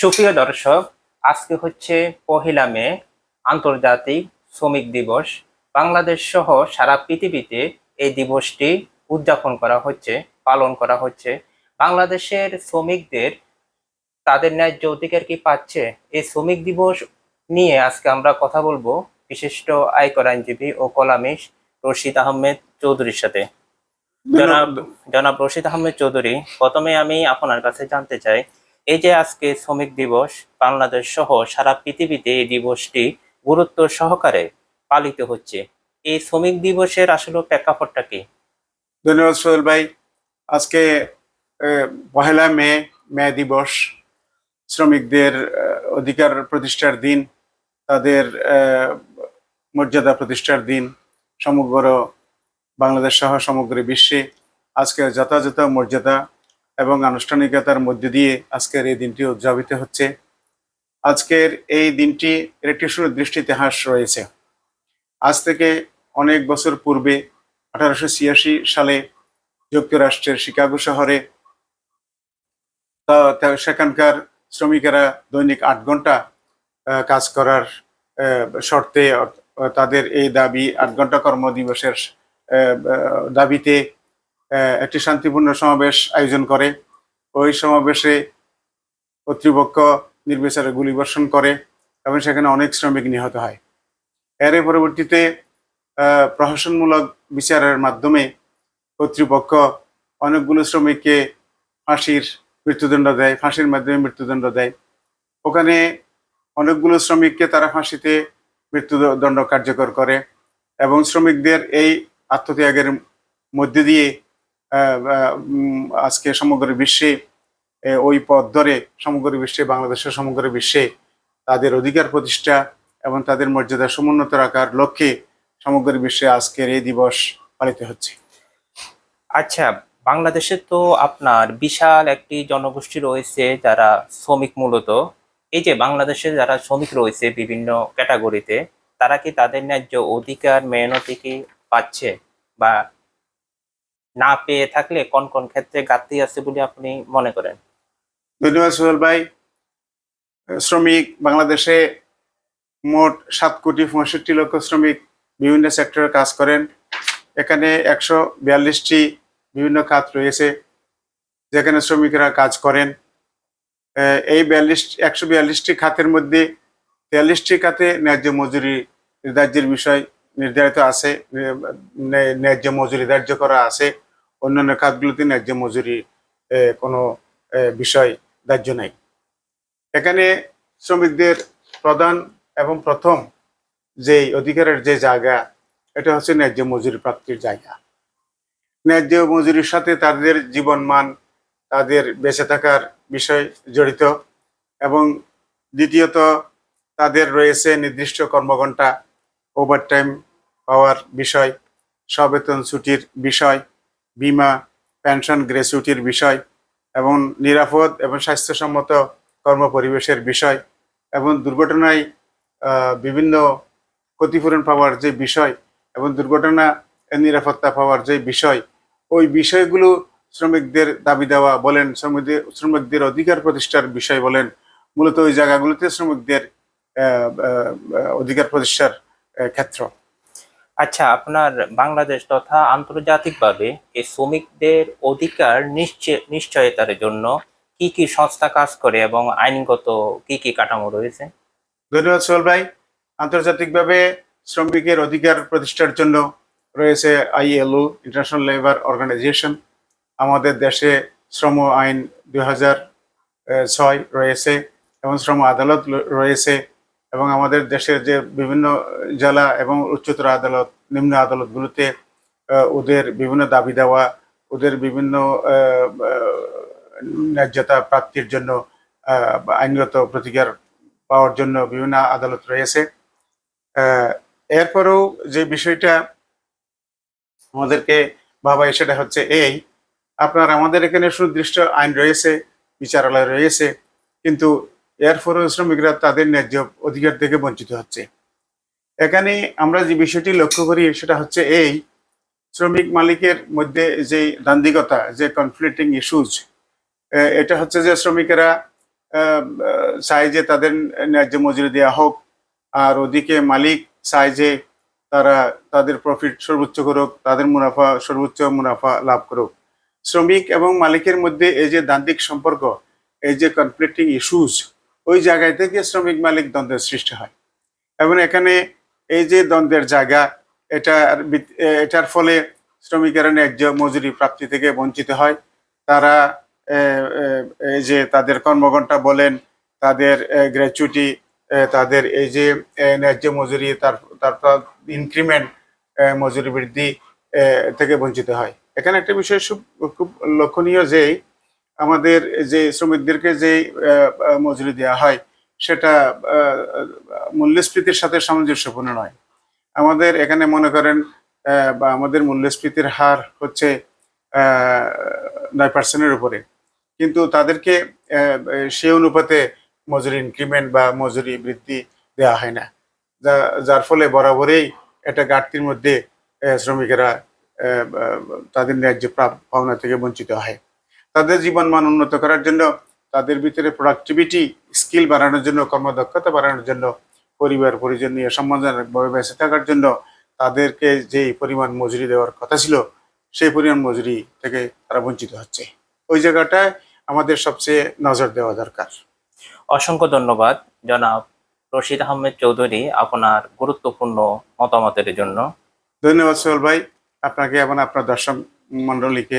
সুপ্রিয় দর্শক আজকে হচ্ছে পহেলা মে আন্তর্জাতিক শ্রমিক দিবস। বাংলাদেশ সহ সারা পৃথিবীতে এই দিবসটি উদযাপন করা হচ্ছে পালন করা হচ্ছে। বাংলাদেশের শ্রমিকদের তাদের ন্যায্য অধিকার কি পাচ্ছে? এই শ্রমিক দিবস নিয়ে আজকে আমরা কথা বলব বিশিষ্ট আয়কর আইনজীবী ও কলামিস্ট রশিদ আহমেদ চৌধুরীর সাথে। জনাব জনাব রশিদ আহমেদ চৌধুরী প্রথমে আমি আপনার কাছে জানতে চাই এই যে আজকে শ্রমিক দিবস, বাংলাদেশ সহ সারা পৃথিবীতে এই দিবসটি গুরুত্ব সহকারে পালিত হচ্ছে। এই শ্রমিক দিবসের আসলে প্রেক্ষাপটটা কি? ধন্যবাদ সোহেল ভাই। আজকে পহেলা মে মে দিবস, শ্রমিকদের অধিকার প্রতিষ্ঠার দিন, তাদের মর্যাদা প্রতিষ্ঠার দিন, সমগ্র বাংলাদেশ সহ সমগ্র বিশ্বে আজকে যথাযথ মর্যাদা এবং আনুষ্ঠানিকতার মধ্যে দিয়ে আজকের এই দিনটি উদযাপিত হচ্ছে। আজকের এই দিনটি একটি সুনির্দিষ্ট ইতিহাস রয়েছে। আজ থেকে অনেক বছর পূর্বে আঠারোশো ছিয়াশি সালে যুক্তরাষ্ট্রের শিকাগো শহরে সেখানকার শ্রমিকেরা দৈনিক আট ঘণ্টা কাজ করার শর্তে তাদের এই দাবি, আট ঘণ্টা কর্মদিবসের দাবিতে একটি শান্তিপূর্ণ সমাবেশ আয়োজন করে। ওই সমাবেশে কর্তৃপক্ষ নির্বিচারে গুলিবর্ষণ করে এবং সেখানে অনেক শ্রমিক নিহত হয়। এর পরবর্তীতে প্রহসনমূলক বিচারের মাধ্যমে কর্তৃপক্ষ অনেকগুলো শ্রমিককে ফাঁসির মৃত্যুদণ্ড দেয়, ফাঁসির মাধ্যমে মৃত্যুদণ্ড দেয়। ওখানে অনেকগুলো শ্রমিককে তারা ফাঁসিতে মৃত্যুদণ্ড কার্যকর করে এবং শ্রমিকদের এই আত্মত্যাগের মধ্যে দিয়ে আজকে সমগ্র বিশ্বে ওই পথ ধরে সমগ্র বিশ্বে বাংলাদেশের সমগ্র বিশ্বে তাদের অধিকার প্রতিষ্ঠা এবং তাদের মর্যাদা সমুন্নত রাখার লক্ষ্যে সমগ্র বিশ্বে আজকের এই দিবস পালিত হচ্ছে। আচ্ছা বাংলাদেশে তো আপনার বিশাল একটি জনগোষ্ঠী রয়েছে যারা শ্রমিক মূলত। এই যে বাংলাদেশে যারা শ্রমিক রয়েছে বিভিন্ন ক্যাটাগরিতে, তারা কি তাদের ন্যায্য অধিকার, মেহনতি কি পাচ্ছে? বা না পেয়ে থাকলে কোন কোন ক্ষেত্রে ঘাটতি আছে বলে আপনি মনে করেন? ধন্যবাদ সোহেল ভাই। শ্রমিক বাংলাদেশে মোট সাত কোটি পঁয়ষট্টি লক্ষ শ্রমিক বিভিন্ন সেক্টরে কাজ করেন। এখানে একশো বিয়াল্লিশটি বিভিন্ন খাত রয়েছে যেখানে শ্রমিকরা কাজ করেন। এই বিয়াল্লিশ, একশো বিয়াল্লিশটি খাতের মধ্যে তেয়াল্লিশটি খাতে ন্যায্য মজুরি নির্ধার্যের বিষয়। নির্ধারিত আছে ন্যায্য মজুরি ধার্য করা আছে, অন্যান্য খাতগুলোতে ন্যায্য মজুরি কোনো বিষয় ধার্য নাই। এখানে শ্রমিকদের প্রধান এবং প্রথম যে অধিকারের যে জায়গা, এটা হচ্ছে ন্যায্য মজুরি প্রাপ্তির জায়গা। ন্যায্য মজুরির সাথে তাদের জীবনমান, তাদের বেঁচে থাকার বিষয় জড়িত এবং দ্বিতীয়ত তাদের রয়েছে নির্দিষ্ট কর্মঘণ্টা ওভারটাইম পাওয়ার বিষয়, সবেতন ছুটির বিষয়, বিমা পেনশন গ্র্যাচুইটির বিষয় এবং নিরাপদ এবং স্বাস্থ্যসম্মত কর্মপরিবেশের বিষয় এবং দুর্ঘটনায় বিভিন্ন ক্ষতিপূরণ পাওয়ার যে বিষয় এবং দুর্ঘটনা নিরাপত্তা পাওয়ার যে বিষয়, ওই বিষয়গুলো শ্রমিকদের দাবি দেওয়া বলেন, শ্রমিকদের শ্রমিকদের অধিকার প্রতিষ্ঠার বিষয় বলেন, মূলত ওই জায়গাগুলোতে শ্রমিকদের অধিকার প্রতিষ্ঠার ক্ষেত্র। আচ্ছা আপনার বাংলাদেশ তথা আন্তর্জাতিকভাবে এই শ্রমিকদের অধিকার নিশ্চয়, নিশ্চয়তার জন্য কি কি সংস্থা কাজ করে এবং আইনগত কি কি কাঠামো রয়েছে? ধন্যবাদ সোহেল ভাই। আন্তর্জাতিকভাবে শ্রমিকের অধিকার প্রতিষ্ঠার জন্য রয়েছে আইএলও ইন্টারন্যাশনাল লেবার অর্গানাইজেশন আমাদের দেশে শ্রম আইন দুই ছয় রয়েছে এবং শ্রম আদালত রয়েছে। এবং আমাদের দেশের যে বিভিন্ন জেলা এবং উচ্চতর আদালত, নিম্ন আদালতগুলোতে ওদের বিভিন্ন দাবি দেওয়া, ওদের বিভিন্ন ন্যায্যতা প্রাপ্তির জন্য আইনগত প্রতিকার পাওয়ার জন্য বিভিন্ন আদালত রয়েছে। এরপরেও যে বিষয়টা আমাদেরকে ভাবায় সেটা হচ্ছে এই, আপনার আমাদের এখানে সুনির্দিষ্ট আইন রয়েছে, বিচারালয় রয়েছে, কিন্তু এরপরেও শ্রমিকরা তাদের ন্যায্য অধিকার থেকে বঞ্চিত হচ্ছে। এখানে আমরা যে বিষয়টি লক্ষ্য করি, সেটা হচ্ছে এই শ্রমিক মালিকের মধ্যে যে দান্দিকতা যে কনফ্লিক্টিং ইস্যুজ এটা হচ্ছে যে শ্রমিকেরা চায় যে তাদের ন্যায্য মজুরি দেওয়া হোক, আর ওদিকে মালিক চায় যে তারা তাদের প্রফিট সর্বোচ্চ করুক, তাদের মুনাফা, সর্বোচ্চ মুনাফা লাভ করুক। শ্রমিক এবং মালিকের মধ্যে এই যে দান্দিক সম্পর্ক, এই যে কনফ্লিক্টিং ইস্যুস ওই জায়গায় থেকে শ্রমিক মালিক দ্বন্দ্বের সৃষ্টি হয়। এবং এখানে এই যে দ্বন্দ্বের জায়গা, এটার এটার ফলে শ্রমিকেরা ন্যায্য মজুরি প্রাপ্তি থেকে বঞ্চিত হয়। তারা এই যে তাদের কর্মঘণ্টা বলেন, তাদের গ্র্যাচুইটি তাদের এই যে ন্যায্য মজুরি, তার তারপর ইনক্রিমেন্ট মজুরি বৃদ্ধি থেকে বঞ্চিত হয়। এখানে একটা বিষয় খুব লক্ষণীয় যে আমাদের যে শ্রমিকদেরকে যে মজুরি দেওয়া হয়, সেটা মূল্যস্ফীতির সাথে সামঞ্জস্যপূর্ণ নয়। আমাদের এখানে মনে করেন বা আমাদের মূল্যস্ফীতির হার হচ্ছে নয় পার্সেন্টের উপরে। কিন্তু তাদেরকে সে অনুপাতে মজুরি ইনক্রিমেন্ট বা মজুরি বৃদ্ধি দেওয়া হয় না। যা- যার ফলে বরাবরই একটা ঘাটতির মধ্যে শ্রমিকেরা তাদের ন্যায্য পাওনা থেকে বঞ্চিত হয়। তাদের জীবন মান উন্নত করার জন্য তাদের ভিতরে প্রোডাক্টিভিটি স্কিল বাড়ানোর জন্য কর্মদক্ষতা বাড়ানোর জন্য পরিবার পরিজন নিয়ে সম্মানজনকভাবে বেঁচে থাকার জন্য তাদেরকে যে পরিমাণ মজুরি দেওয়ার কথা ছিল সেই পরিমাণ মজুরি থেকে তারা বঞ্চিত হচ্ছে। ওই জায়গাটায় আমাদের সবচেয়ে নজর দেওয়া দরকার। অসংখ্য ধন্যবাদ জনাব রশিদ আহমেদ চৌধুরী আপনার গুরুত্বপূর্ণ মতামতের জন্য। ধন্যবাদ সোহেল ভাই আপনাকে এবং আপনার দর্শক মন্ডলীকে